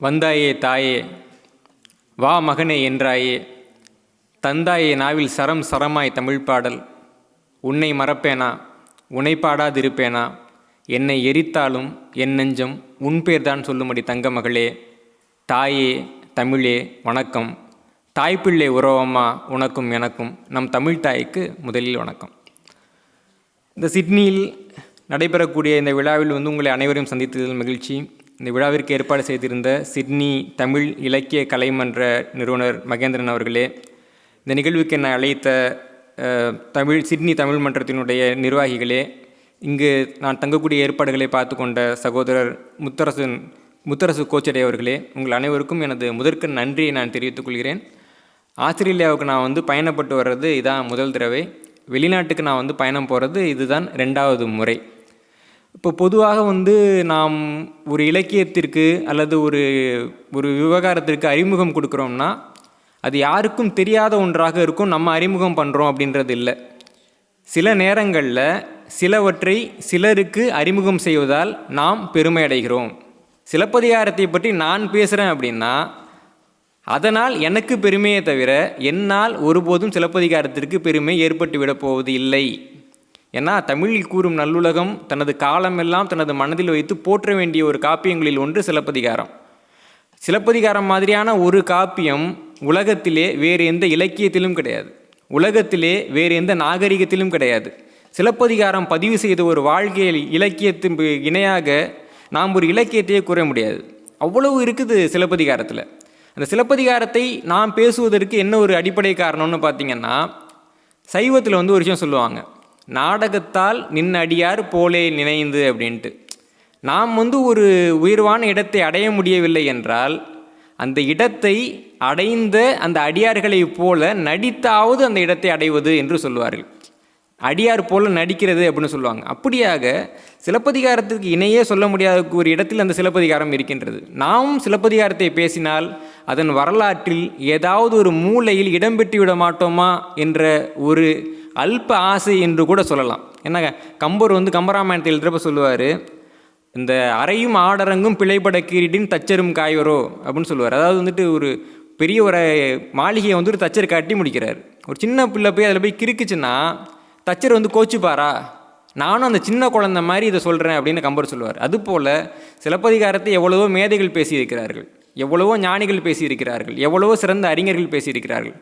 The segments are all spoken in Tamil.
வந்தாயே தாயே வா மகனே என்றாயே. தந்தாயே நாவில் சரம் சரமாய் தமிழ் பாடல். உன்னை மறப்பேனா உன்னை பாடாதிருப்பேனா? என்னை எரித்தாலும் என் நெஞ்சம் உன் பேர்தான் சொல்லும்படி தங்க மகளே. தாயே தமிழே வணக்கம். தாய்ப்பிள்ளை உறவம்மா உனக்கும் எனக்கும் நம் தமிழ் தாய்க்கு முதலில் வணக்கம். இந்த சிட்னியில் நடைபெறக்கூடிய இந்த விழாவில் வந்து உங்களை அனைவரையும் சந்தித்ததில் மகிழ்ச்சி. இந்த விழாவிற்கு ஏற்பாடு செய்திருந்த சிட்னி தமிழ் இலக்கிய கலைமன்ற நிறுவனர் மகேந்திரன் அவர்களே இந்த நிகழ்வுக்கு என்னை அழைத்த தமிழ் சிட்னி தமிழ் மன்றத்தினுடைய நிர்வாகிகளே இங்கு நான் தங்கக்கூடிய ஏற்பாடுகளை பார்த்து கொண்ட சகோதரர் முத்தரசன் முத்தரசு கோச்சடை அவர்களே உங்கள் அனைவருக்கும் எனது முதற்கு நன்றியை நான் தெரிவித்துக் கொள்கிறேன். ஆஸ்திரேலியாவுக்கு நான் வந்து பயணப்பட்டு வர்றது இதான் முதல் தடவை. வெளிநாட்டுக்கு நான் வந்து பயணம் போகிறது இதுதான் ரெண்டாவது முறை. இப்போ பொதுவாக வந்து நாம் ஒரு இலக்கியத்திற்கு அல்லது ஒரு ஒரு விவகாரத்திற்கு அறிமுகம் கொடுக்குறோம்னா அது யாருக்கும் தெரியாத ஒன்றாக இருக்கும் நம்ம அறிமுகம் பண்ணுறோம் அப்படின்றது இல்லை. சில நேரங்களில் சிலவற்றை சிலருக்கு அறிமுகம் செய்வதால் நாம் பெருமை அடைகிறோம். சிலப்பதிகாரத்தை பற்றி நான் பேசுகிறேன் அப்படின்னா அதனால் எனக்கு பெருமையே தவிர என்னால் ஒருபோதும் சிலப்பதிகாரத்திற்கு பெருமை ஏற்பட்டு விடப்போவது இல்லை ஏன்னா தமிழில் கூறும் நல்லுலகம் தனது காலமெல்லாம் தனது மனதில் வைத்து போற்ற வேண்டிய ஒரு காப்பியங்களில் ஒன்று சிலப்பதிகாரம். சிலப்பதிகாரம் மாதிரியான ஒரு காப்பியம் உலகத்திலே வேறு எந்த இலக்கியத்திலும் கிடையாது. உலகத்திலே வேறு எந்த நாகரிகத்திலும் கிடையாது. சிலப்பதிகாரம் பதிவு செய்த ஒரு வாழ்க்கையில் இலக்கியத்தின் இணையாக நாம் ஒரு இலக்கியத்தையே கூற முடியாது. அவ்வளவு இருக்குது சிலப்பதிகாரத்தில். அந்த சிலப்பதிகாரத்தை நாம் பேசுவதற்கு என்ன ஒரு அடிப்படை காரணம்னு பார்த்தீங்கன்னா சைவத்தில் வந்து ஒரு விஷயம் சொல்லுவாங்க. நாடகத்தால் நின் அடியார் போலே நினைந்து அப்படின்ட்டு. நாம் வந்து ஒரு உயர்வான இடத்தை அடைய முடியவில்லை என்றால் அந்த இடத்தை அடைந்த அந்த அடியார்களைப் போல நடித்தாவது அந்த இடத்தை அடைவது என்று சொல்லுவார்கள். அடியார் போல நடிக்கிறது அப்படின்னு சொல்லுவாங்க. அப்படியாக சிலப்பதிகாரத்துக்கு இணையே சொல்ல முடியாத ஒரு இடத்தில் அந்த சிலப்பதிகாரம் இருக்கின்றது. நாமும் சிலப்பதிகாரத்தை பேசினால் அதன் வரலாற்றில் ஏதாவது ஒரு மூலையில் இடம்பெற்று விட மாட்டோமா என்ற ஒரு அல்ப ஆசை என்று கூட சொல்லலாம். என்னங்க? கம்பர் வந்து கம்பராமாயணத்தை எழுதுறப்ப சொல்லுவார் இந்த அறையும் ஆடரங்கும் பிழைப்பட கீரிட்டின் தச்சரும் காய்வரோ அப்படின்னு சொல்லுவார். அதாவது வந்துட்டு ஒரு பெரிய ஒரு மாளிகையை வந்து ஒரு தச்சர் கட்டி முடிக்கிறார். ஒரு சின்ன பிள்ளை போய் அதில் போய் கிறுக்குச்சுன்னா தச்சர் வந்து கோச்சுப்பாரா? நானும் அந்த சின்ன குழந்தை மாதிரி இதை சொல்கிறேன் அப்படின்னு கம்பர் சொல்லுவார். அதுபோல் சிலப்பதிகாரத்தை எவ்வளவோ மேதைகள் பேசியிருக்கிறார்கள். எவ்வளவோ ஞானிகள் பேசியிருக்கிறார்கள் எவ்வளவோ சிறந்த அறிஞர்கள் பேசியிருக்கிறார்கள்.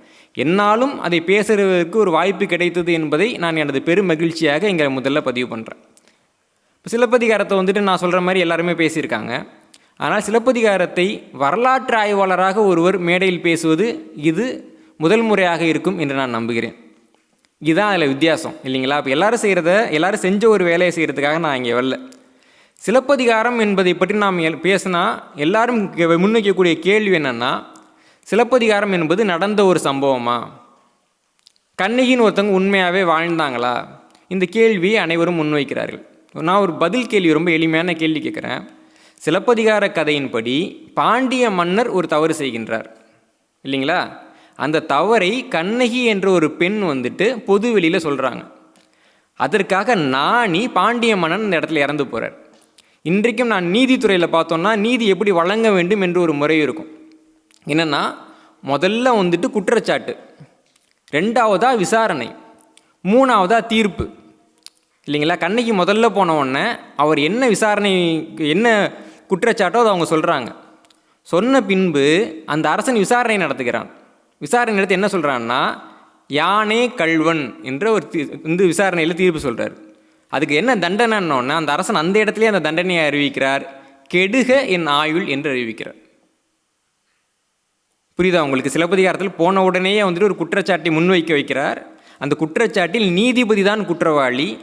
என்னாலும் அதை பேசுறதுக்கு ஒரு வாய்ப்பு கிடைத்தது என்பதை நான் எனது பெரும் மகிழ்ச்சியாக இங்கே முதல்ல பதிவு பண்ணுறேன் இப்போ சிலப்பதிகாரத்தை வந்துட்டு நான் சொல்கிற மாதிரி எல்லாருமே பேசியிருக்காங்க. ஆனால் சிலப்பதிகாரத்தை வரலாற்று ஆய்வாளராக ஒருவர் மேடையில் பேசுவது இது முதல் முறையாக இருக்கும் என்று நான் நம்புகிறேன். இதுதான் அதில் வித்தியாசம் இல்லைங்களா? இப்போ எல்லாரும் செய்கிறத எல்லாரும் செஞ்ச ஒரு வேலையை செய்கிறதுக்காக நான் இங்கே வரல. சிலப்பதிகாரம் என்பதை பற்றி நாம் எல்- பேசினா எல்லாரும் முன்வைக்கக்கூடிய கேள்வி என்னென்னா சிலப்பதிகாரம் என்பது நடந்த ஒரு சம்பவமா? கண்ணகின்னு ஒருத்தவங்க உண்மையாகவே வாழ்ந்தாங்களா? இந்த கேள்வியை அனைவரும் முன்வைக்கிறார்கள். நான் ஒரு பதில் கேள்வி ரொம்ப எளிமையான கேள்வி கேட்குறேன். சிலப்பதிகார கதையின்படி பாண்டிய மன்னர் ஒரு தவறு செய்கின்றார். இல்லைங்களா? அந்த தவறை கண்ணகி என்ற ஒரு பெண் வந்துட்டு பொது வெளியில் சொல்கிறாங்க அதற்காக நாணி பாண்டிய மன்னன் இந்த இடத்துல இறந்து போகிறார் இன்றைக்கும் நான் நீதித்துறையில் பார்த்தோன்னா நீதி எப்படி வழங்க வேண்டும் என்று ஒரு முறை இருக்கும். என்னென்னா முதல்ல வந்துட்டு குற்றச்சாட்டு. ரெண்டாவதா விசாரணை. மூணாவதா தீர்ப்பு. இல்லைங்களா? கண்ணகி முதல்ல போன உடனே அவர் என்ன விசாரணை என்ன குற்றச்சாட்டோ அதை அவங்க சொல்கிறாங்க சொன்ன பின்பு அந்த அரசன் விசாரணை நடத்துகிறான். விசாரணை நடத்தி என்ன சொல்கிறான்னா யானே கள்வன் என்ற ஒரு தீ விசாரணையில் தீர்ப்பு சொல்கிறார் அதுக்கு என்ன தண்டனைன்னொன்னே அந்த அரசன் அந்த இடத்துலயே அந்த தண்டனையை அறிவிக்கிறார். கெடுக என் ஆயுள் என்று அறிவிக்கிறார். புரியுதா உங்களுக்கு? சிலப்பதிகாரத்தில் போன உடனேயே வந்துட்டு ஒரு குற்றச்சாட்டை முன்வைக்க வைக்கிறார். அந்த குற்றச்சாட்டில் நீதிபதி தான் குற்றவாளி.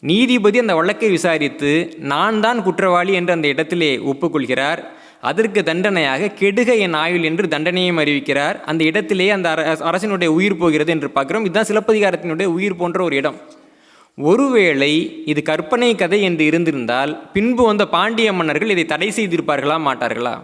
நீதிபதி அந்த வழக்கை விசாரித்து நான் தான் குற்றவாளி என்று அந்த இடத்திலே ஒப்புக்கொள்கிறார். அதற்கு தண்டனையாக கெடுக என் ஆயுள் என்று தண்டனையும் அறிவிக்கிறார். அந்த இடத்திலே அந்த அர- அரசனுடைய உயிர் போகிறது என்று பார்க்குறோம். இதுதான் சிலப்பதிகாரத்தினுடைய உயிர் போன்ற ஒரு இடம். ஒருவேளை இது கற்பனை கதை என்று இருந்திருந்தால் பின்பு வந்த பாண்டிய மன்னர்கள் இதை தடை செய்திருப்பார்களா மாட்டார்களா?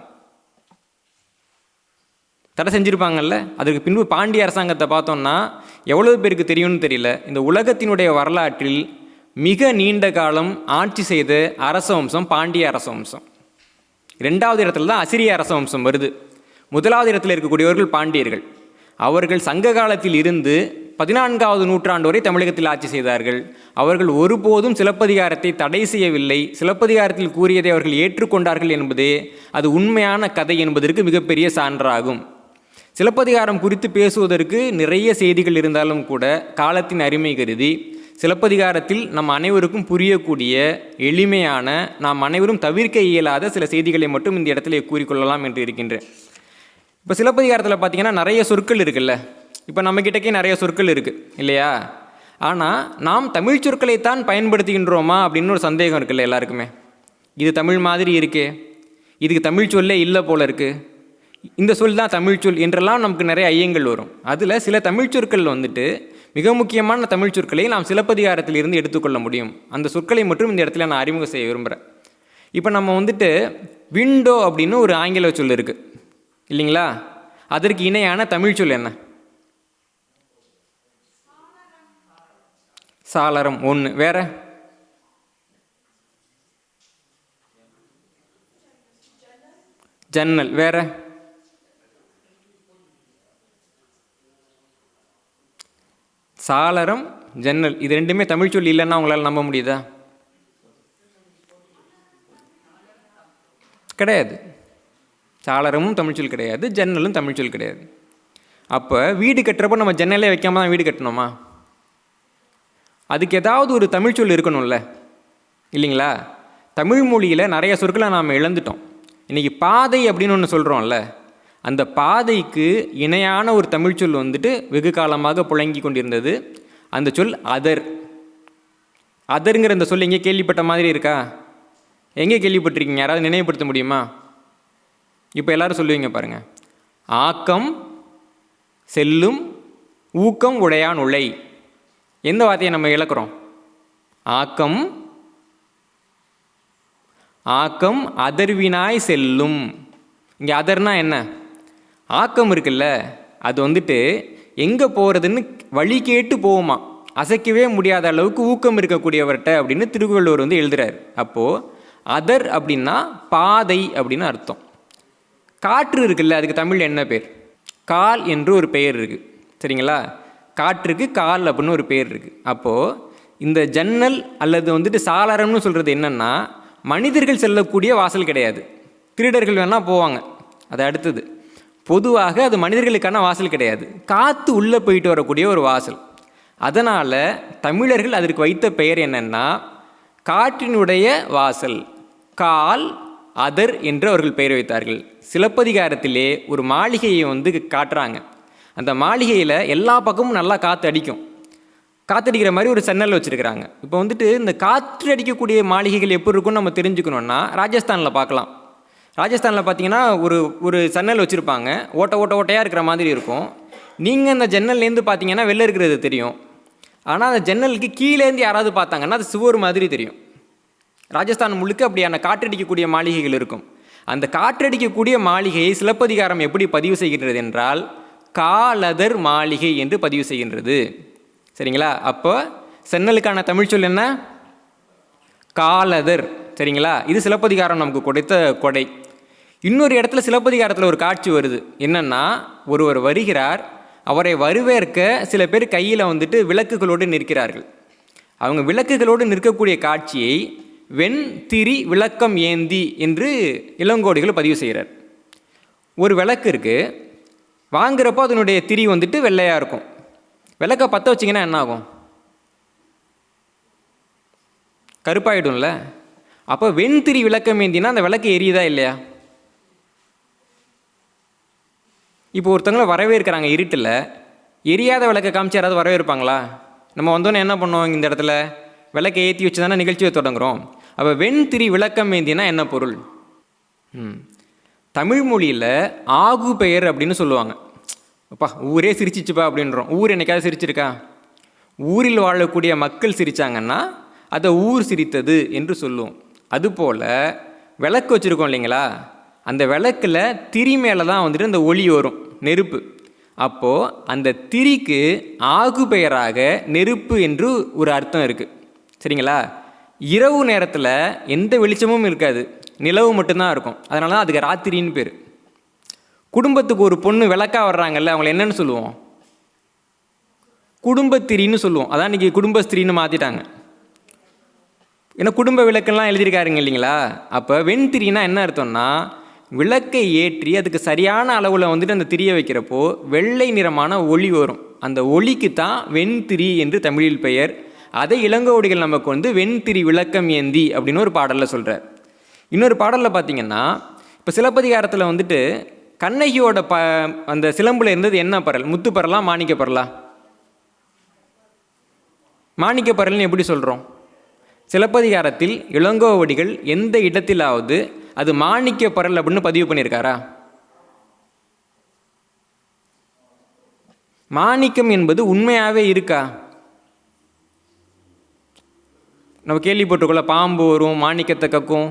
தடை செஞ்சுருப்பாங்கல்ல? அதுக்கு பின்பு பாண்டிய அரசாங்கத்தை பார்த்தோம்னா எவ்வளவு பேருக்கு தெரியும்னு தெரியல. இந்த உலகத்தினுடைய வரலாற்றில் மிக நீண்ட காலம் ஆட்சி செய்த அரச வம்சம் பாண்டிய அரச வம்சம். ரெண்டாவது இடத்துல தான் அசிரிய அரச வம்சம் வருது. முதலாவது இடத்துல இருக்கக்கூடியவர்கள் பாண்டியர்கள். அவர்கள் சங்க காலத்தில் இருந்து பதினான்காவது நூற்றாண்டு வரை தமிழகத்தில் ஆட்சி செய்தார்கள். அவர்கள் ஒருபோதும் சிலப்பதிகாரத்தை தடை செய்யவில்லை. சிலப்பதிகாரத்தில் கூறியதை அவர்கள் ஏற்றுக்கொண்டார்கள் என்பதே அது உண்மையான கதை என்பதற்கு மிகப்பெரிய சான்றாகும். சிலப்பதிகாரம் குறித்து பேசுவதற்கு நிறைய செய்திகள் இருந்தாலும் கூட காலத்தின் அருமை கருதி சிலப்பதிகாரத்தில் நம் அனைவருக்கும் புரியக்கூடிய எளிமையான நாம் அனைவரும் தவிர்க்க இயலாத சில செய்திகளை மட்டும் இந்த இடத்துல கூறிக்கொள்ளலாம் என்று இருக்கின்றேன். இப்போ சிலப்பதிகாரத்தில் பார்த்தீங்கன்னா நிறைய சொற்கள் இருக்குல்ல. இப்போ நம்மக்கிட்டக்கே நிறைய சொற்கள் இருக்குது இல்லையா? ஆனால் நாம் தமிழ் சொற்களைத்தான் பயன்படுத்துகின்றோமா அப்படின்னு ஒரு சந்தேகம் இருக்குல்ல எல்லாருக்குமே. இது தமிழ் மாதிரி இருக்கே. இதுக்கு தமிழ் சொல்லே இல்லை போல இருக்குது இந்த சொல் தான் தமிழ் சொல் என்றெல்லாம் நமக்கு நிறைய ஐயங்கள் வரும். அதில் சில தமிழ் சொற்கள் வந்துட்டு மிக முக்கியமான தமிழ் சொற்களை நாம் சிலப்பதிகாரத்தில் இருந்து எடுத்துக்கொள்ள முடியும். அந்த சொற்களை மட்டும் இந்த இடத்துல நான் அறிமுகம் செய்ய விரும்புகிறேன் இப்போ நம்ம வந்துட்டு விண்டோ அப்படின்னு ஒரு ஆங்கில சொல் இருக்குது இல்லைங்களா? அதற்கு இணையான தமிழ் சொல் என்ன? சாளரம் ஒன்று வேற? ஜன்னல். வேற? சாளரம் ஜன்னல். இது ரெண்டுமே தமிழ் சொல் இல்லைன்னா உங்களால் நம்ப முடியுதா? கிடையாது. சாளரமும் தமிழ் சொல் கிடையாது ஜன்னலும் தமிழ் சொல் கிடையாது. அப்போ வீடு கட்டுறப்போ நம்ம ஜன்னலே வைக்காம தான் வீடு கட்டணுமா? அதுக்கு ஏதாவது ஒரு தமிழ் சொல் இருக்கணும்ல. இல்லைங்களா? தமிழ் மொழியில் நிறைய சொற்களை நாம் இழந்துட்டோம். இன்றைக்கி பாதை அப்படின்னு ஒன்று சொல்கிறோம்ல அந்த பாதைக்கு இணையான ஒரு தமிழ் சொல் வந்துட்டு வெகு காலமாக புழங்கி கொண்டிருந்தது. அந்த சொல் அதர். அதருங்கிற அந்த சொல் எங்கே கேள்விப்பட்ட மாதிரி இருக்கா? எங்கே கேள்விப்பட்டிருக்கீங்க? யாராவது நினைவுபடுத்த முடியுமா? இப்போ எல்லாரும் சொல்லுவீங்க பாருங்கள் ஆக்கம் செல்லும் ஊக்கம் உடையான் உழை. எந்த வார்த்தையை நம்ம இழக்கிறோம்? ஆக்கம். ஆக்கம் அதர்வினாய் செல்லும். இங்கே அதர்னா என்ன? ஆக்கம் இருக்குல்ல அது வந்துட்டு எங்கே போகிறதுன்னு வழி கேட்டு போகுமா? அசைக்கவே முடியாத அளவுக்கு ஊக்கம் இருக்கக்கூடியவர்கிட்ட அப்படின்னு திருவள்ளுவர் வந்து எழுதுகிறார் அப்போது அதர் அப்படின்னா பாதை அப்படின்னு அர்த்தம். காற்று இருக்குல்ல அதுக்கு தமிழ் என்ன பேர்? கால் என்று ஒரு பெயர் இருக்குது சரிங்களா? காற்றுக்கு கால் அப்படின்னு ஒரு பெயர் இருக்குது அப்போது இந்த ஜன்னல் அல்லது வந்துட்டு சாளரம்னு சொல்கிறது என்னென்னா மனிதர்கள் செல்லக்கூடிய வாசல் கிடையாது. திருடர்கள் வேணால் போவாங்க. அது அடுத்தது. பொதுவாக அது மனிதர்களுக்கான வாசல் கிடையாது. காற்று உள்ளே போயிட்டு வரக்கூடிய ஒரு வாசல். அதனால் தமிழர்கள் அதற்கு வைத்த பெயர் என்னென்னா காற்றினுடைய வாசல் கால் அதர் என்று அவர்கள் பெயர் வைத்தார்கள். சிலப்பதிகாரத்திலே ஒரு மாளிகையை வந்து காட்டுறாங்க. அந்த மாளிகையில் எல்லா பக்கமும் நல்லா காற்று அடிக்கும். காற்றடிக்கிற மாதிரி ஒரு சென்னல் வச்சுருக்கிறாங்க. இப்போ வந்துட்டு இந்த காற்று அடிக்கக்கூடிய மாளிகைகள் எப்படி இருக்கும்னு நம்ம தெரிஞ்சுக்கணுன்னா ராஜஸ்தானில் பார்க்கலாம். ராஜஸ்தானில் பார்த்தீங்கன்னா ஒரு ஒரு ஜன்னல் வச்சுருப்பாங்க. ஓட்ட ஓட்ட ஓட்டையாக இருக்கிற மாதிரி இருக்கும். நீங்கள் அந்த ஜன்னல்லேருந்து பார்த்தீங்கன்னா வெளில இருக்கிறது தெரியும். ஆனால் அந்த ஜன்னலுக்கு கீழேருந்து யாராவது பார்த்தாங்கன்னா அது சுவர் மாதிரி தெரியும். ராஜஸ்தான் முழுக்க அப்படியான காற்றடிக்கக்கூடிய மாளிகைகள் இருக்கும். அந்த காற்றடிக்கக்கூடிய மாளிகையை சிலப்பதிகாரம் எப்படி பதிவு செய்கின்றது என்றால் காலதர் மாளிகை என்று பதிவு செய்கின்றது. சரிங்களா? அப்போ சென்னலுக்கான தமிழ் சொல் என்ன? காலதர். சரிங்களா? இது சிலப்பதிகாரம் நமக்கு கொடுத்த கொடை. இன்னொரு இடத்துல சிலப்பதிகாரத்தில் ஒரு காட்சி வருது. என்னென்னா ஒருவர் வருகிறார். அவரை வரவேற்க சில பேர் கையில் வந்துட்டு விளக்குகளோடு நிற்கிறார்கள். அவங்க விளக்குகளோடு நிற்கக்கூடிய காட்சியை வெண் திரி விளக்கம் ஏந்தி என்று இளங்கோடிகள் பதிவு செய்கிறார். ஒரு விளக்கு இருக்குது வாங்குறப்போ அதனுடைய திரி வந்துட்டு வெள்ளையாக இருக்கும். விளக்கை பற்ற வச்சிங்கன்னா என்ன ஆகும்? கருப்பாயிடும்ல. அப்போ வெண்திரி விளக்கம் ஏந்தினா அந்த விளக்கு எரியுதா இல்லையா? இப்போ ஒருத்தவங்கள வரவேற்கிறாங்க இருட்டில். எரியாத விளக்கை காமிச்சு யாராவது வரவேற்பாங்களா? நம்ம வந்தோன்னே என்ன பண்ணுவோம் இந்த இடத்துல? விளக்கை ஏற்றி வச்சு தானே நிகழ்ச்சியை தொடங்குறோம். அப்போ வெண்திரி விளக்கம் ஏந்தினா என்ன பொருள்? ம். தமிழ் மொழியில் ஆகு பெயர் அப்படின்னு சொல்லுவாங்க. அப்பா ஊரே சிரிச்சிச்சுப்பா அப்படின்றோம். ஊர் என்னைக்காவது சிரிச்சிருக்கா? ஊரில் வாழக்கூடிய மக்கள் சிரித்தாங்கன்னா அதை ஊர் சிரித்தது என்று சொல்லுவோம். அதுபோல் விளக்கு வச்சுருக்கோம் இல்லைங்களா? அந்த விளக்கில் திரி மேலே தான் வந்துட்டு அந்த ஒளி வரும் நெருப்பு. அப்போது அந்த திரிக்கு ஆகு பெயராக நெருப்பு என்று ஒரு அர்த்தம் இருக்குது சரிங்களா? இரவு நேரத்தில் எந்த வெளிச்சமும் இருக்காது. நிலவு மட்டும்தான் இருக்கும். அதனால தான் அதுக்கு ராத்திரின்னு பேர். குடும்பத்துக்கு ஒரு பொண்ணு விளக்கா வர்றாங்கல்ல அவங்கள என்னென்னு சொல்லுவோம்? குடும்பத்திரின்னு சொல்லுவோம். அதான் இன்றைக்கி குடும்பஸ்திரின்னு மாற்றிட்டாங்க ஏன்னா குடும்ப விளக்கெல்லாம் எழுதியிருக்காருங்க இல்லைங்களா? அப்போ வெண்திரின்னா என்ன அர்த்தம்னா விளக்கை ஏற்றி அதுக்கு சரியான அளவில் வந்துட்டு அந்த திரியை வைக்கிறப்போ வெள்ளை நிறமான ஒளி வரும். அந்த ஒளிக்கு தான் வெண்திரி என்று தமிழில் பெயர். அதை இளங்கோடிகள் நமக்கு வந்து வெண்திரி விளக்கம் ஏந்தி அப்படின்னு ஒரு பாடலில் சொல்கிறார் இன்னொரு பாடலில் பார்த்தீங்கன்னா இப்போ சிலப்பதிகாரத்தில் வந்துட்டு கண்ணகியோட ப அந்த சிலம்பில் இருந்தது என்ன பரல்? முத்து பரலா மாணிக்க பரலா? மாணிக்க பரல்னு எப்படி சொல்கிறோம் சிலப்பதிகாரத்தில் இளங்கோவடிகள் எந்த இடத்திலாவது அது மாணிக்க பரல் அப்படின்னு பதிவு பண்ணியிருக்காரா? மாணிக்கம் என்பது உண்மையாகவே இருக்கா? நம்ம கேள்விப்பட்டிருக்கோம்ல பாம்பு வரும் மாணிக்கத்தை கக்கும்.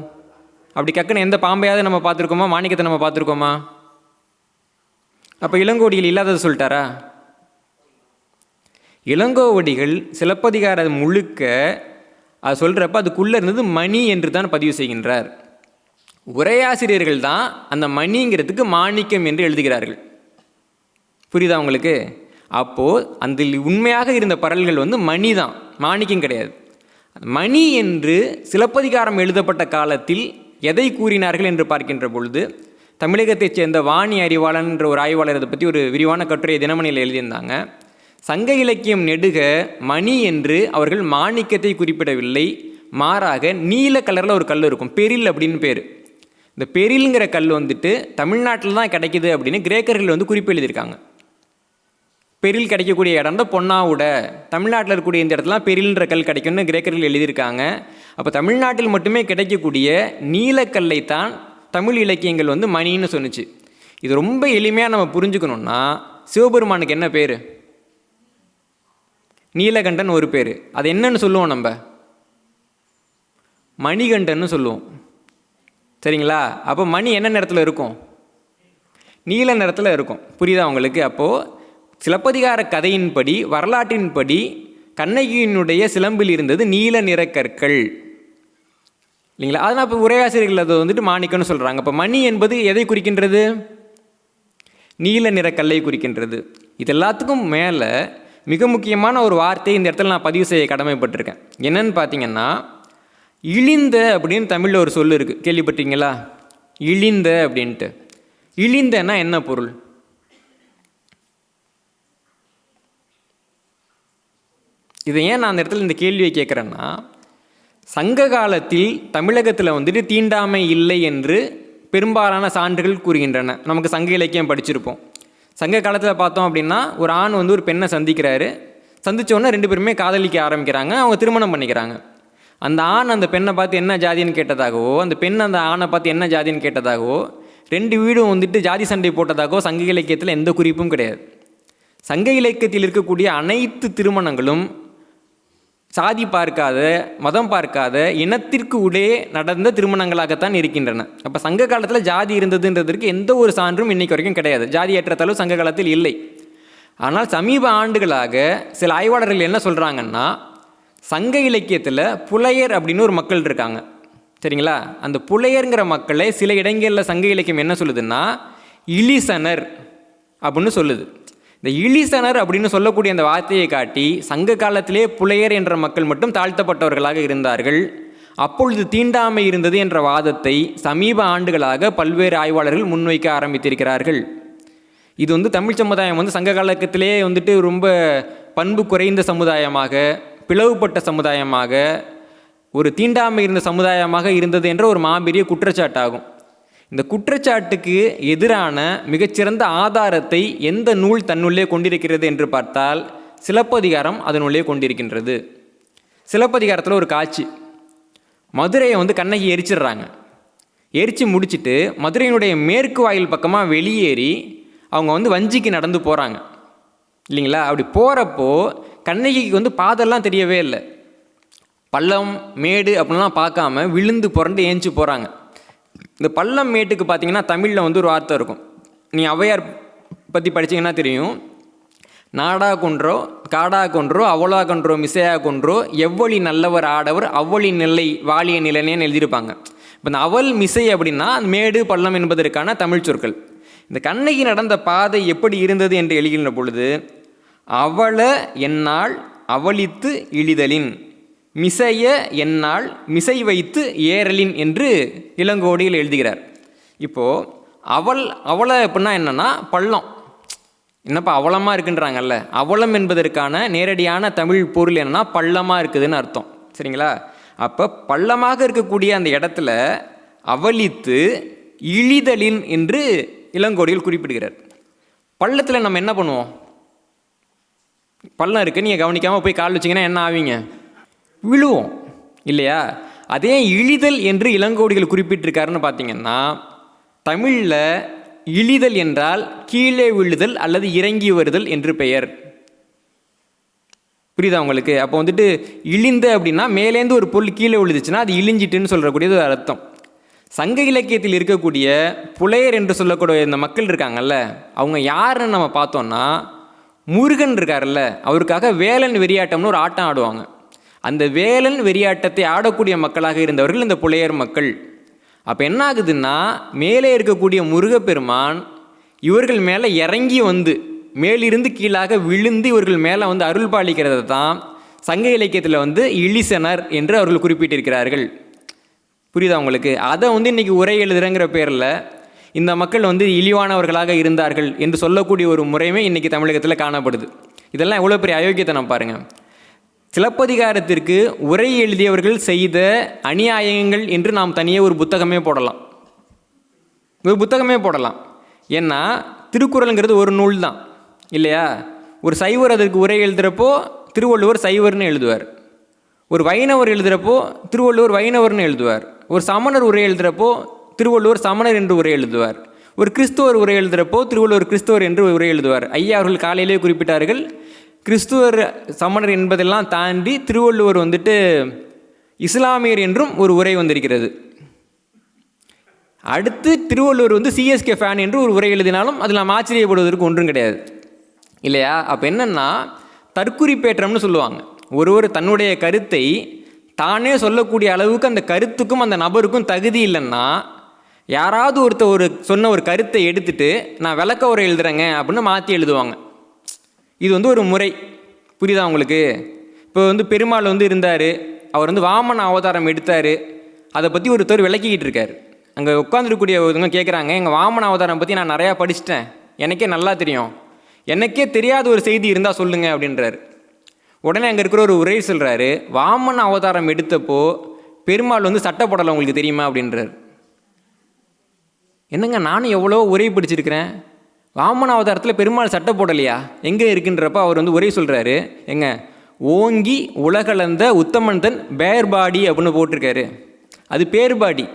அப்படி கக்குன்னு எந்த பாம்பையாவது நம்ம பார்த்துருக்கோமா? மாணிக்கத்தை நம்ம பார்த்துருக்கோமா? அப்போ இளங்கோடிகள் இல்லாததை சொல்லிட்டாரா? இளங்கோவடிகள் சிலப்பதிகாரம் முழுக்க அது சொல்கிறப்ப அதுக்குள்ளே இருந்தது மணி என்று தான் பதிவு செய்கின்றார். உரையாசிரியர்கள் தான் அந்த மணிங்கிறதுக்கு மாணிக்கம் என்று எழுதுகிறார்கள். புரியுதா உங்களுக்கு? அப்போது அந்த உண்மையாக இருந்த பரல்கள் வந்து மணி தான் மாணிக்கம் கிடையாது. மணி என்று சிலப்பதிகாரம் எழுதப்பட்ட காலத்தில் எதை கூறினார்கள் என்று பார்க்கின்ற பொழுது தமிழகத்தைச் சேர்ந்த வாணி அறிவாளன் என்ற ஒரு ஆய்வாளர் இதை பற்றி ஒரு விரிவான கட்டுரையை தினமணியில் எழுதியிருந்தாங்க. சங்க இலக்கியம் நெடுக மணி என்று அவர்கள் மாணிக்கத்தை குறிப்பிடவில்லை. மாறாக நீல கலரில் ஒரு கல் இருக்கும் பெரில் அப்படின்னு பேர். இந்த பெரில்ங்கிற கல் வந்துட்டு தமிழ்நாட்டில் தான் கிடைக்குது அப்படின்னு கிரேக்கர்கள் வந்து குறிப்பு எழுதியிருக்காங்க. பெரில் கிடைக்கக்கூடிய இடம். தான் பொன்னாவுட தமிழ்நாட்டில் இருக்கக்கூடிய இந்த இடத்துலாம் பெரில்ன்ற கல் கிடைக்கும்னு கிரேக்கர்கள் எழுதியிருக்காங்க. அப்போ தமிழ்நாட்டில் மட்டுமே கிடைக்கக்கூடிய நீலக்கல்லை தான் தமிழ் இலக்கியங்கள் வந்து மணின்னு சொன்னிச்சு. இது ரொம்ப எளிமையாக நம்ம புரிஞ்சுக்கணுன்னா சிவபெருமானுக்கு என்ன பேர்? நீலகண்டன் ஒரு பேர். அது என்னன்னு சொல்லுவோம் நம்ம? மணிகண்டன்னு சொல்லுவோம். சரிங்களா? அப்போ மணி என்ன நிறத்தில் இருக்கும்? நீல நிறத்தில் இருக்கும். புரியுதா உங்களுக்கு? அப்போது சிலப்பதிகார கதையின்படி வரலாற்றின்படி கண்ணகியினுடைய சிலம்பில் இருந்தது நீல நிற கற்கள். இல்லைங்களா? அதனால் இப்போ உரையாசிரியர்கள் அதை வந்துட்டு மாணிக்கம்னு சொல்கிறாங்க இப்போ மணி என்பது எதை குறிக்கின்றது? நீல நிற கல்லை குறிக்கின்றது. இது எல்லாத்துக்கும் மேலே மிக முக்கியமான ஒரு வார்த்தையை இந்த இடத்துல நான் பதிவு செய்ய கடமைப்பட்டிருக்கேன். என்னன்னு பார்த்தீங்கன்னா இழிந்த அப்படின்னு தமிழில் ஒரு சொல் இருக்குது கேள்விப்பட்டீங்களா இழிந்த அப்படின்ட்டு. இழிந்தன்னா என்ன பொருள்? இதை ஏன் நான் அந்த இடத்துல இந்த கேள்வியை கேட்குறேன்னா சங்க காலத்தில் தமிழகத்தில் வந்துட்டு தீண்டாமை இல்லை என்று பெரும்பாலான சான்றுகள் கூறுகின்றன. நமக்கு சங்க இலக்கியம் படிச்சிருப்போம். சங்க காலத்தில் பார்த்தோம் அப்படின்னா ஒரு ஆண் வந்து ஒரு பெண்ணை சந்திக்கிறாரு. சந்திச்ச உடனே ரெண்டு பேருமே காதலிக்க ஆரம்பிக்கிறாங்க அவங்க திருமணம் பண்ணிக்கிறாங்க. அந்த ஆண் அந்த பெண்ணை பார்த்து என்ன ஜாதின்னு கேட்டதாகவோ அந்த பெண் அந்த ஆணை பார்த்து என்ன ஜாதின்னு கேட்டதாகவோ ரெண்டு வீடும் வந்துட்டு ஜாதி சண்டை போட்டதாகவோ சங்க இலக்கியத்தில் எந்த குறிப்பும் கிடையாது. சங்க இலக்கியத்தில் இருக்கக்கூடிய அனைத்து திருமணங்களும் சாதி பார்க்காத மதம் பார்க்காத இனத்திற்கு உடே நடந்த திருமணங்களாகத்தான் இருக்கின்றன. அப்போ சங்க காலத்தில் ஜாதி இருந்ததுன்றதற்கு எந்த ஒரு சான்றும் இன்றைக்கு வரைக்கும் கிடையாது. ஜாதி ஏற்றத்தாலும் சங்க காலத்தில் இல்லை. ஆனால் சமீப ஆண்டுகளாக சில ஆய்வாளர்கள் என்ன சொல்கிறாங்கன்னா சங்க இலக்கியத்தில் புலையர் அப்படின்னு ஒரு மக்கள் இருக்காங்க. சரிங்களா? அந்த புலையருங்கிற மக்களை சில இடங்களில் சங்க இலக்கியம் என்ன சொல்லுதுன்னா இலிசனர் அப்படின்னு சொல்லுது. இந்த இழிசனர் அப்படின்னு சொல்லக்கூடிய அந்த வார்த்தையை காட்டி சங்க காலத்திலே புலையர் என்ற மக்கள் மட்டும் தாழ்த்தப்பட்டவர்களாக இருந்தார்கள். அப்பொழுது தீண்டாமை இருந்தது என்ற வாதத்தை சமீப ஆண்டுகளாக பல்வேறு ஆய்வாளர்கள் முன்வைக்க ஆரம்பித்திருக்கிறார்கள். இது வந்து தமிழ் சமுதாயம் வந்து சங்க காலத்திலே வந்துட்டு ரொம்ப பண்பு குறைந்த சமுதாயமாக பிளவுபட்ட சமுதாயமாக ஒரு தீண்டாமை இருந்த சமுதாயமாக இருந்தது என்ற ஒரு மாபெரிய குற்றச்சாட்டாகும். இந்த குற்றச்சாட்டுக்கு எதிரான மிகச்சிறந்த ஆதாரத்தை எந்த நூல் தன்னுள்ளே கொண்டிருக்கிறது என்று பார்த்தால் சிலப்பதிகாரம் அதனுள்ளே கொண்டிருக்கின்றது. சிலப்பதிகாரத்தில் ஒரு காட்சி. மதுரையை வந்து கண்ணகி எரிச்சிடுறாங்க. எரித்து முடிச்சிட்டு மதுரையினுடைய மேற்கு வாயில் பக்கமாக வெளியேறி அவங்க வந்து வஞ்சிக்கு நடந்து போகிறாங்க இல்லைங்களா? அப்படி போகிறப்போ கண்ணகிக்கு வந்து பாதெல்லாம் தெரியவே இல்லை. பள்ளம் மேடு அப்படின்லாம் பார்க்காம விழுந்து புரண்டு ஏஞ்சி போகிறாங்க இந்த பள்ளம் மேட்டுக்கு பார்த்தீங்கன்னா தமிழில் வந்து ஒரு வார்த்தை இருக்கும். நீ ஔவையார் பற்றி படிச்சீங்கன்னா தெரியும். நாடா கொன்றோ காடா கொன்றோ அவளா கொன்றோ மிசையா கொன்றோ எவ்வளி நல்லவர் ஆடவர் அவ்வளி நிலை வாலிய நிலைன்னு எழுதியிருப்பாங்க. இப்போ இந்த அவல் மிசை அப்படின்னா மேடு பள்ளம் என்பதற்கான தமிழ் சொற்கள். இந்த கண்ணகி நடந்த பாதை எப்படி இருந்தது என்று எழுகின்ற பொழுது அவள என்னால் அவளித்து இழிதலின். மிசைய என்னால் மிசை வைத்து ஏறலின் என்று இளங்கோடியில் எழுதுகிறார். இப்போது அவள் அவளை அப்படின்னா என்னென்னா பள்ளம். என்னப்பா அவலமாக இருக்குன்றாங்கல்ல. அவலம் என்பதற்கான நேரடியான தமிழ் பொருள் என்னென்னா பள்ளமாக இருக்குதுன்னு அர்த்தம். சரிங்களா? அப்போ பள்ளமாக இருக்கக்கூடிய அந்த இடத்துல அவலித்து இழிதலின் என்று இளங்கோடியில் குறிப்பிடுகிறார். பள்ளத்தில் நம்ம என்ன பண்ணுவோம்? பள்ளம் இருக்குது நீங்கள் கவனிக்காமல் போய் கால் வச்சிங்கன்னா என்ன ஆவீங்க? விழுவோம் இல்லையா? அதே இழிதல் என்று இளங்கோடிகள் குறிப்பிட்டிருக்காருன்னு பார்த்தீங்கன்னா தமிழில் இழிதல் என்றால் கீழே விழுதல் அல்லது இறங்கி வருதல் என்று பெயர். புரியுதா உங்களுக்கு? அப்போ வந்துட்டு இழிந்த அப்படின்னா மேலேந்து ஒரு பொருள் கீழே விழுதுச்சுன்னா அது இழிஞ்சிட்டுன்னு சொல்லக்கூடியது ஒரு அர்த்தம். சங்க இலக்கியத்தில் இருக்கக்கூடிய புலையர் என்று சொல்லக்கூடிய இந்த மக்கள் இருக்காங்கல்ல அவங்க யாருன்னு நம்ம பார்த்தோம்னா முருகன் இருக்கார்ல அவருக்காக வேலன் வெறியாட்டம்னு ஒரு ஆட்டம் ஆடுவாங்க. அந்த வேலன் வெறியாட்டத்தை ஆடக்கூடிய மக்களாக இருந்தவர்கள் இந்த புலையர் மக்கள். அப்போ என்ன ஆகுதுன்னா மேலே இருக்கக்கூடிய முருகப்பெருமான் இவர்கள் மேலே இறங்கி வந்து மேலிருந்து கீழாக விழுந்து இவர்கள் மேலே வந்து அருள் பாலிக்கிறத தான் சங்க இலக்கியத்தில் வந்து இழிசனர் என்று அவர்கள் குறிப்பிட்டிருக்கிறார்கள். புரியுதா உங்களுக்கு? அதை வந்து இன்றைக்கி உரை எழுதுறங்கிற பேரில் இந்த மக்கள் வந்து இழிவானவர்களாக இருந்தார்கள் என்று சொல்லக்கூடிய ஒரு முறையுமே இன்றைக்கி தமிழகத்தில் காணப்படுது. இதெல்லாம் எவ்வளோ பெரிய அயோக்கியத்தனம் பாருங்கள் சிலப்பதிகாரத்திற்கு உரை எழுதியவர்கள் செய்த அநியாயங்கள் என்று நாம் தனியே ஒரு புத்தகமே போடலாம். ஒரு புத்தகமே போடலாம். ஏன்னா திருக்குறளுங்கிறது ஒரு நூல் தான். இல்லையா? ஒரு சைவர் அதற்கு உரை எழுதுகிறப்போ திருவள்ளுவர் சைவர்னு எழுதுவார். ஒரு வைணவர் எழுதுகிறப்போ திருவள்ளுவர் வைணவர்னு எழுதுவார். ஒரு சமணர் உரை எழுதுகிறப்போ திருவள்ளுவர் சமணர் என்று உரை எழுதுவார். ஒரு கிறிஸ்துவர் உரை எழுதுகிறப்போ திருவள்ளுவர் கிறிஸ்துவர் என்று உரை எழுதுவார். ஐயா அவர்கள் காலையிலே குறிப்பிட்டார்கள் கிறிஸ்துவர் சமணர் என்பதெல்லாம் தாண்டி திருவள்ளுவர் வந்துட்டு இஸ்லாமியர் என்றும் ஒரு உரை வந்திருக்கிறது. அடுத்து திருவள்ளுவர் வந்து சிஎஸ்கே ஃபேன் என்று ஒரு உரை எழுதினாலும் அதில் நாம் ஆச்சரியப்படுவதற்கு ஒன்றும் கிடையாது. இல்லையா? அப்போ என்னென்னா தற்குறிப்பேற்றம்னு சொல்லுவாங்க. ஒருவர் தன்னுடைய கருத்தை தானே சொல்லக்கூடிய அளவுக்கு அந்த கருத்துக்கும் அந்த நபருக்கும் தகுதி இல்லைன்னா யாராவது ஒருத்தர் ஒரு சொன்ன ஒரு கருத்தை எடுத்துட்டு நான் விளக்க உரை எழுதுறேங்க அப்படின்னு மாற்றி எழுதுவாங்க. இது வந்து ஒரு முறை. புரியுதா உங்களுக்கு? இப்போ வந்து பெருமாள் வந்து இருந்தார். அவர் வந்து வாமன் அவதாரம் எடுத்தார். அதை பற்றி ஒருத்தர் விளக்கிக்கிட்டு இருக்கார். அங்கே உட்காந்துருக்கக்கூடிய ஒருத்தவங்க கேட்குறாங்க எங்கள் வாமன அவதாரம் பற்றி நான் நிறையா படிச்சிட்டேன். எனக்கே நல்லா தெரியும். எனக்கே தெரியாத ஒரு செய்தி இருந்தால் சொல்லுங்கள் அப்படின்றார். உடனே அங்கே இருக்கிற ஒரு உரை சொல்கிறாரு வாமன் அவதாரம் எடுத்தப்போ பெருமாள் வந்து சட்டை போடலை உங்களுக்கு தெரியுமா? அப்படின்றார். என்னங்க நானும் எவ்வளோ உரை பிடிச்சிருக்கிறேன். வாமன அவதாரத்தில் பெருமாள் சட்டை போடலையா? எங்கே இருக்குன்றப்ப அவர் வந்து ஒரே சொல்கிறாரு எங்க? ஓங்கி உலகளந்த உத்தமன் தன் பேர்பாடி அப்படின்னு போட்டிருக்காரு. அது பேர்பாடி.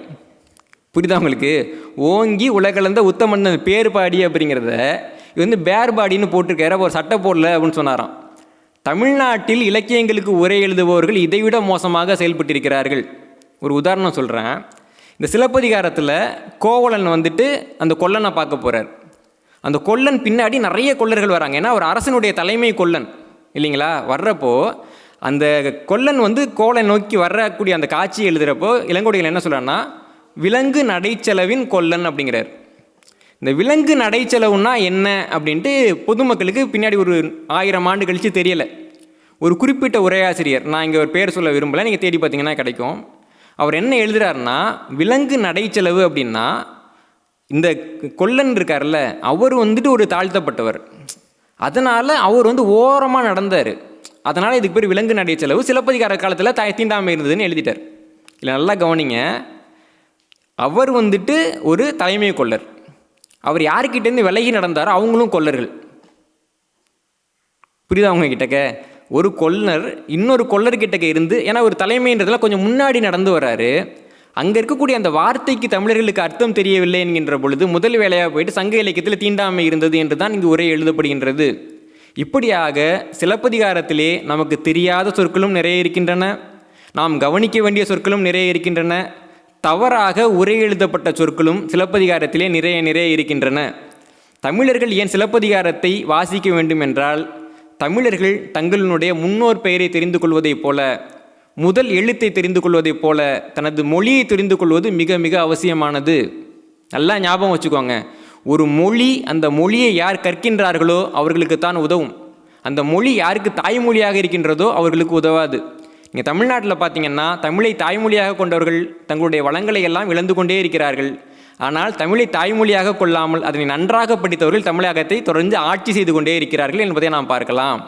புரியுதா உங்களுக்கு? ஓங்கி உலகளந்த உத்தமன் தன் பேர்பாடி அப்படிங்கிறத இது வந்து பேர்பாடின்னு போட்டிருக்காரு அவர் ஒரு சட்டை போடல அப்படின்னு சொன்னாராம். தமிழ்நாட்டில் இலக்கியங்களுக்கு உரை எழுதுபவர்கள் இதைவிட மோசமாக செயல்பட்டிருக்கிறார்கள். ஒரு உதாரணம் சொல்கிறேன் இந்த சிலப்பதிகாரத்தில் கோவலன் வந்துட்டு அந்த கொல்லனை பார்க்க போகிறார் அந்த கொல்லன் பின்னாடி நிறைய கொல்லர்கள் வராங்க. ஏன்னா ஒரு அரசனுடைய தலைமை கொல்லன். இல்லைங்களா? வர்றப்போ அந்த கொல்லன் வந்து கோலை நோக்கி வரக்கூடிய அந்த காட்சி எழுதுகிறப்போ இளங்கோடிகள் என்ன சொல்கிறான்னா விலங்கு நடைச்செலவின் கொல்லன் அப்படிங்கிறார். இந்த விலங்கு நடைச்செலவுன்னா என்ன அப்படின்ட்டு பொதுமக்களுக்கு பின்னாடி ஒரு ஆயிரம் ஆண்டு கழித்து தெரியலை. ஒரு குறிப்பிட்ட உரையாசிரியர் நான் இங்கே ஒரு பேர் சொல்ல விரும்பலை நீங்கள் தேடி பார்த்தீங்கன்னா கிடைக்கும். அவர் என்ன எழுதுறாருன்னா விலங்கு நடைச்செலவு அப்படின்னா இந்த கொல்லன் இருக்கார்ல அவர் வந்துட்டு ஒரு தாழ்த்தப்பட்டவர். அதனால் அவர் வந்து ஓரமாக நடந்தார். அதனால் இதுக்கு பேர் விலங்கு நடை செலவு. சிலப்பதிகார காலத்தில் த தீண்டாமல் இருந்ததுன்னு எழுதிட்டார். இல்லை நல்லா கவனிங்க. அவர் வந்துட்டு ஒரு தலைமை கொள்ளர் அவர் யாருக்கிட்டேருந்து விலகி நடந்தாரோ அவங்களும் கொல்லர்கள். புரியுதா அவங்க கிட்டக்க ஒரு கொல்லர் இன்னொரு கொல்லர்கிட்டக்க இருந்து ஏன்னா ஒரு தலைமைன்றதுல கொஞ்சம் முன்னாடி நடந்து வர்றாரு அங்கே இருக்கக்கூடிய அந்த வார்த்தைக்கு தமிழர்களுக்கு அர்த்தம் தெரியவில்லை என்கின்ற பொழுது முதல் வேலையாக போயிட்டு சங்க இலக்கியத்தில் தீண்டாமை இருந்தது என்று தான் இங்கு உரை எழுதப்படுகின்றது. இப்படியாக சிலப்பதிகாரத்திலே நமக்கு தெரியாத சொற்களும் நிறைய இருக்கின்றன. நாம் கவனிக்க வேண்டிய சொற்களும் நிறைய இருக்கின்றன. தவறாக உரை எழுதப்பட்ட சொற்களும் சிலப்பதிகாரத்திலே நிறைய நிறைய இருக்கின்றன. தமிழர்கள் ஏன் சிலப்பதிகாரத்தை வாசிக்க வேண்டும் என்றால் தமிழர்கள் தங்களினுடைய முன்னோர் பெயரை தெரிந்து கொள்வதைப் போல முதல் எழுத்தை தெரிந்து கொள்வதைப் போல தனது மொழியை தெரிந்து கொள்வது மிக மிக அவசியமானது. நல்லா ஞாபகம் வச்சுக்கோங்க. ஒரு மொழி அந்த மொழியை யார் கற்கின்றார்களோ அவர்களுக்கு தான் உதவும். அந்த மொழி யாருக்கு தாய்மொழியாக இருக்கின்றதோ அவர்களுக்கு உதவாது. நீங்கள் தமிழ்நாட்டில் பார்த்தீங்கன்னா தமிழை தாய்மொழியாக கொண்டவர்கள் தங்களுடைய வளங்களை எல்லாம் இழந்து கொண்டே இருக்கிறார்கள். ஆனால் தமிழை தாய்மொழியாக கொள்ளாமல் அதனை நன்றாக படித்தவர்கள் தமிழகத்தை தொடர்ந்து ஆட்சி செய்து கொண்டே இருக்கிறார்கள் என்பதை நாம் பார்க்கலாம்.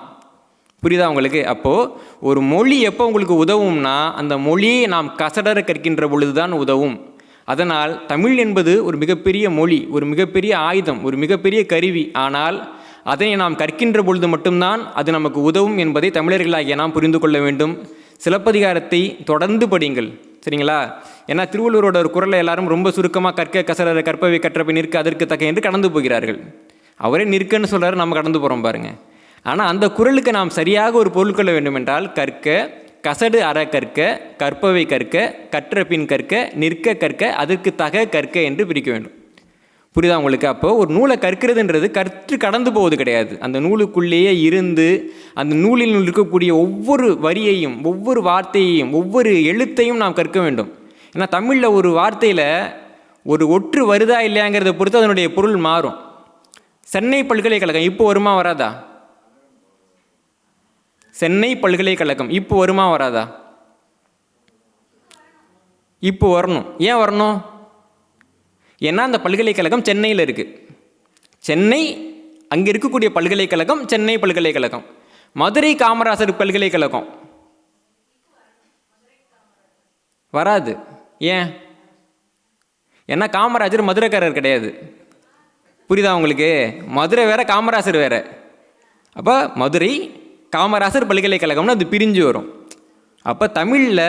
புரியுதா உங்களுக்கு? அப்போது ஒரு மொழி எப்போ உங்களுக்கு உதவும்னா அந்த மொழியை நாம் கசடர கற்கின்ற பொழுது தான் உதவும். அதனால் தமிழ் என்பது ஒரு மிகப்பெரிய மொழி ஒரு மிகப்பெரிய ஆயுதம் ஒரு மிகப்பெரிய கருவி. ஆனால் அதனை நாம் கற்கின்ற பொழுது மட்டும்தான் அது நமக்கு உதவும் என்பதை தமிழர்களாகிய நாம் புரிந்து கொள்ள வேண்டும். சிலப்பதிகாரத்தை தொடர்ந்து படிங்கள் சரிங்களா? ஏன்னா திருவள்ளுவரோட ஒரு குரலை எல்லாரும் ரொம்ப சுருக்கமாக கற்க கசடர கற்பவை கற்றவை நிற்க அதற்கு தக்க என்று கடந்து போகிறார்கள். அவரே நிற்கன்னு சொல்கிறார் நம்ம கடந்து போகிறோம் பாருங்கள் ஆனால் அந்த குரலுக்கு நாம் சரியாக ஒரு பொருள் கொள்ள வேண்டுமென்றால் கற்க கசடு அற கற்க கற்பவை கற்க கற்ற பின் கற்க நிற்க கற்க அதற்கு தக கற்க என்று பிரிக்க வேண்டும். புரியுதா உங்களுக்கு? அப்போது ஒரு நூலை கற்கிறதுன்றது கற்று கடந்து போவது கிடையாது. அந்த நூலுக்குள்ளேயே இருந்து அந்த நூலில் இருக்கக்கூடிய ஒவ்வொரு வரியையும் ஒவ்வொரு வார்த்தையையும் ஒவ்வொரு எழுத்தையும் நாம் கற்க வேண்டும். ஏன்னா தமிழில் ஒரு வார்த்தையில் ஒரு ஒற்று வருதா இல்லையாங்கிறத பொறுத்து அதனுடைய பொருள் மாறும். சென்னை பல்கலைக்கழகம் இப்போ வருமா வராதா? சென்னை பல்கலைக்கழகம் இப்போ வருமா வராதா? இப்போ வரணும். ஏன் வரணும்? ஏன்னா அந்த பல்கலைக்கழகம் சென்னையில் இருக்குது சென்னை அங்கே இருக்கக்கூடிய பல்கலைக்கழகம் சென்னை பல்கலைக்கழகம். மதுரை காமராசர் பல்கலைக்கழகம். வராது. ஏன்? ஏன்னா காமராஜர் மதுரைக்காரர் கிடையாது. புரியுதா உங்களுக்கு? மதுரை வேற காமராசர் வேற. அப்போ மதுரை காமராசர் பல்கலைக்கழகம்னு அது பிரிஞ்சு வரும். அப்போ தமிழில்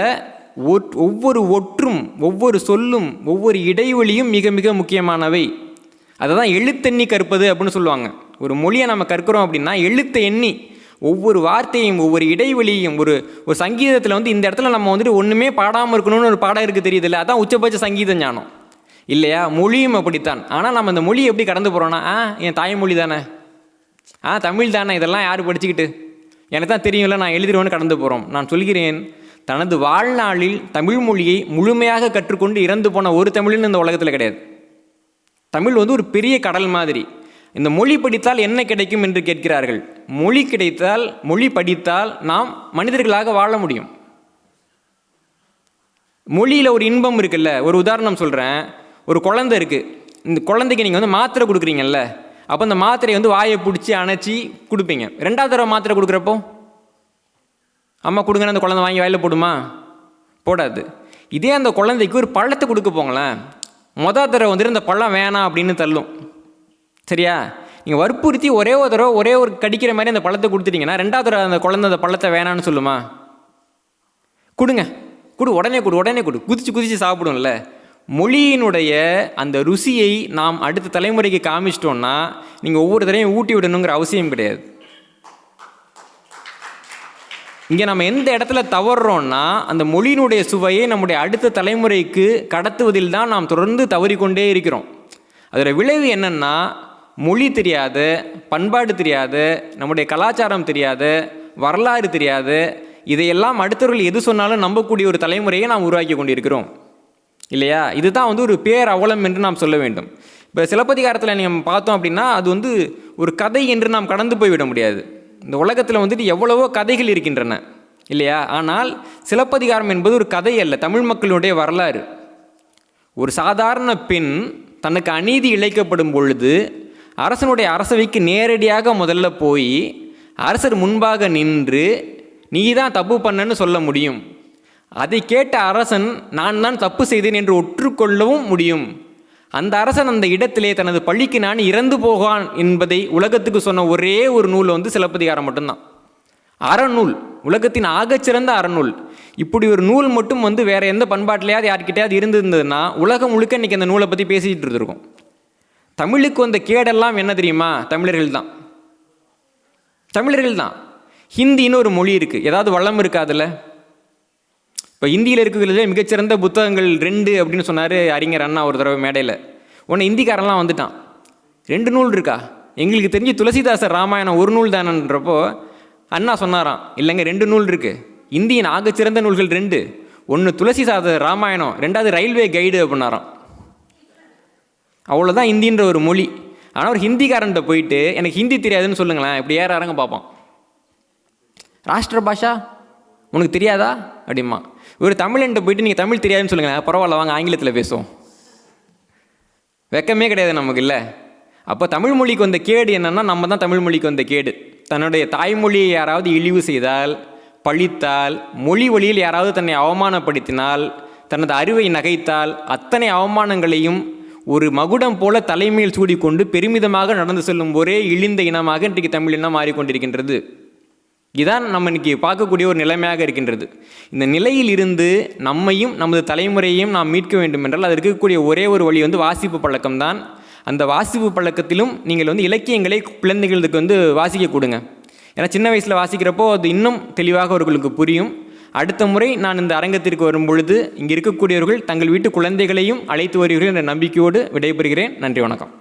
ஒவ்வொரு ஒற்றும் ஒவ்வொரு சொல்லும் ஒவ்வொரு இடைவெளியும் மிக மிக முக்கியமானவை. அதை தான் எழுத்தெண்ணி கற்பது அப்படின்னு சொல்லுவாங்க. ஒரு மொழியை நம்ம கற்கிறோம் அப்படின்னா எழுத்தை எண்ணி ஒவ்வொரு வார்த்தையும் ஒவ்வொரு இடைவெளியும் ஒரு ஒரு சங்கீதத்தில் வந்து இந்த இடத்துல நம்ம வந்துட்டு ஒன்றுமே பாடாமல் இருக்கணும்னு ஒரு பாடம் இருக்குது தெரியுதுல்ல? அதான் உச்சபட்ச சங்கீத ஞானம். இல்லையா? மொழியும் அப்படித்தான். ஆனால் நம்ம அந்த மொழியை எப்படி கடந்து போகிறோன்னா ஆ என் தாய்மொழி தானே. ஆ தமிழ் தானே? இதெல்லாம் யார் படிச்சுக்கிட்டு? எனக்கு தான் தெரியும்ல நான் எழுதிடுவேன்னு கடந்து போகிறோம் நான் சொல்கிறேன் தனது வாழ்நாளில் தமிழ் மொழியை முழுமையாக கற்றுக்கொண்டு இறந்து போன ஒரு தமிழன் இந்த உலகத்தில் கிடையாது. தமிழ் வந்து ஒரு பெரிய கடல் மாதிரி. இந்த மொழி படித்தால் என்ன கிடைக்கும் என்று கேட்கிறார்கள். மொழி கிடைத்தால் மொழி படித்தால் நாம் மனிதர்களாக வாழ முடியும். மொழியில் ஒரு இன்பம் இருக்குல்ல. ஒரு உதாரணம் சொல்கிறேன் ஒரு குழந்தை இருக்குது இந்த குழந்தைக்கு நீங்கள் வந்து மாத்திரை கொடுக்குறீங்கல்ல. அப்போ அந்த மாத்திரையை வந்து வாயை பிடிச்சி அணைச்சி கொடுப்பீங்க. ரெண்டாவது தடவை மாத்திரை கொடுக்குறப்போ? அம்மா கொடுங்கன்னு அந்த குழந்தை வாங்கி வாயில் போடுமா? போடாது. இதே அந்த குழந்தைக்கு ஒரு பழத்தை கொடுக்க போங்களேன். மொதல் தடவை வந்துட்டு இந்த பழம் வேணாம் அப்படின்னு தள்ளும். சரியா? நீங்கள் வற்புறுத்தி ஒரே ஒரு தடவை ஒரே ஒரு கடிக்கிற மாதிரி அந்த பழத்தை கொடுத்துட்டீங்கன்னா ரெண்டாவது தடவை அந்த குழந்தை அந்த பழத்தை வேணான்னு சொல்லுமா? கொடுங்க. கொடு உடனே கொடு உடனே கொடு. குதிச்சு குதிச்சு சாப்பிடும்ல மொழியினுடைய அந்த ருசியை நாம் அடுத்த தலைமுறைக்கு காமிச்சிட்டோம்னா நீங்கள் ஒவ்வொரு தடவையும் ஊட்டி விடணுங்கிற அவசியம் கிடையாது. இங்கே நம்ம எந்த இடத்துல தவறுறோம்னா அந்த மொழியினுடைய சுவையை நம்முடைய அடுத்த தலைமுறைக்கு கடத்துவதில் தான் நாம் தொடர்ந்து தவறிக்கொண்டே இருக்கிறோம். அதோட விளைவு என்னென்னா மொழி தெரியாத பண்பாடு தெரியாத நம்முடைய கலாச்சாரம் தெரியாத வரலாறு தெரியாது. இதையெல்லாம் அடுத்தவர்கள் எது சொன்னாலும் நம்பக்கூடிய ஒரு தலைமுறையை நாம் உருவாக்கி கொண்டிருக்கிறோம். இல்லையா? இதுதான் வந்து ஒரு பேர் அவலம் என்று நாம் சொல்ல வேண்டும். இப்போ சிலப்பதிகாரத்தில் நீங்கள் பார்த்தோம் அப்படின்னா அது வந்து ஒரு கதை என்று நாம் கடந்து போய்விட முடியாது. இந்த உலகத்தில் வந்துட்டு எவ்வளவோ கதைகள் இருக்கின்றன இல்லையா? ஆனால் சிலப்பதிகாரம் என்பது ஒரு கதை அல்ல தமிழ் மக்களுடைய வரலாறு. ஒரு சாதாரண பெண் தனக்கு அநீதி இழைக்கப்படும் பொழுது அரசனுடைய அரசவைக்கு நேரடியாக முதல்ல போய் அரசர் முன்பாக நின்று நீ தான் தப்பு பண்ணன்னு சொல்ல முடியும். அதை கேட்ட அரசன் நான் தான் தப்பு செய்தேன் என்று ஒற்றுக்கொள்ளவும் முடியும். அந்த அரசன் அந்த இடத்திலே தனது பழிக்கு நான் இறந்து போகான் என்பதை உலகத்துக்கு சொன்ன ஒரே ஒரு நூல் வந்து சிலப்பதிகாரம் மட்டும்தான். அறநூல் உலகத்தின் ஆகச்சிறந்த அறநூல். இப்படி ஒரு நூல் மட்டும் வந்து வேற எந்த பண்பாட்டிலையாவது யார்கிட்டயாவது இருந்திருந்ததுன்னா உலகம் முழுக்க இன்னைக்கு அந்த நூலை பற்றி பேசிகிட்டு இருந்திருக்கும். தமிழுக்கு வந்த கேடெல்லாம் என்ன தெரியுமா? தமிழர்கள் தான். தமிழர்கள் தான். ஹிந்தின்னு ஒரு மொழி இருக்குது ஏதாவது வளம் இருக்கா அதில்? இப்போ இந்தியில் இருக்கிறதுல மிகச்சிறந்த புத்தகங்கள் ரெண்டு அப்படின்னு சொன்னார் அறிஞர் அண்ணா ஒரு தடவை மேடையில். உன்னை இந்திக்காரன்லாம் வந்துட்டான். ரெண்டு நூல் இருக்கா? எங்களுக்கு தெரிஞ்சு துளசிதாசர் ராமாயணம் ஒரு நூல் தானன்றப்போ அண்ணா சொன்னாராம் இல்லைங்க ரெண்டு நூல் இருக்குது இந்தியின் ஆகச்சிறந்த நூல்கள் ரெண்டு. ஒன்று துளசி ராமாயணம் ரெண்டாவது ரயில்வே கைடு அப்படின்னாராம். அவ்வளோதான் ஹிந்தின்ற ஒரு மொழி. ஆனால் ஒரு ஹிந்திக்காரன்ட்ட போயிட்டு எனக்கு ஹிந்தி தெரியாதுன்னு சொல்லுங்களேன் இப்படி ஏற இறங்க பார்ப்பான் ராஷ்டிர பாஷா? உனக்கு தெரியாதா? அப்படிமா ஒரு தமிழன்ட்ட போயிட்டு நீங்கள் தமிழ் தெரியாதுன்னு சொல்லுங்களேன். பரவாயில்ல வாங்க ஆங்கிலத்தில் பேசுவோம். வெக்கமே கிடையாது நமக்கு இல்லை. அப்போ தமிழ் மொழிக்கு வந்த கேடு என்னென்னா நம்ம தான் தமிழ் மொழிக்கு வந்த கேடு. தன்னுடைய தாய்மொழியை யாராவது இழிவு செய்தால் பழித்தால் மொழி வழியில் யாராவது தன்னை அவமானப்படுத்தினால் தனது அறிவை நகைத்தால் அத்தனை அவமானங்களையும் ஒரு மகுடம் போல தலைமையில் சூடிக்கொண்டு பெருமிதமாக நடந்து செல்லும் ஒரே இழிந்த இனமாக இன்றைக்கு தமிழ் இனம் மாறிக்கொண்டிருக்கின்றது. இதுதான் நம்ம இன்னைக்கு பார்க்கக்கூடிய ஒரு நிலைமையாக இருக்கின்றது. இந்த நிலையில் இருந்து நம்மையும் நமது தலைமுறையையும் நாம் மீட்க வேண்டும் என்றால் அது இருக்கக்கூடிய ஒரே ஒரு வழி வந்து வாசிப்பு பழக்கம்தான் அந்த வாசிப்பு பழக்கத்திலும் நீங்கள் வந்து இலக்கியங்களை குழந்தைகளுக்கு வந்து வாசிக்க கொடுங்க. ஏன்னா சின்ன வயசில் வாசிக்கிறப்போ அது இன்னும் தெளிவாக அவர்களுக்கு புரியும். அடுத்த முறை நான் இந்த அரங்கத்திற்கு வரும் பொழுது இங்கே இருக்கக்கூடியவர்கள் தங்கள் வீட்டு குழந்தைகளையும் அழைத்து வருகிறேன் என்ற நம்பிக்கையோடு விடைபெறுகிறேன். நன்றி வணக்கம்.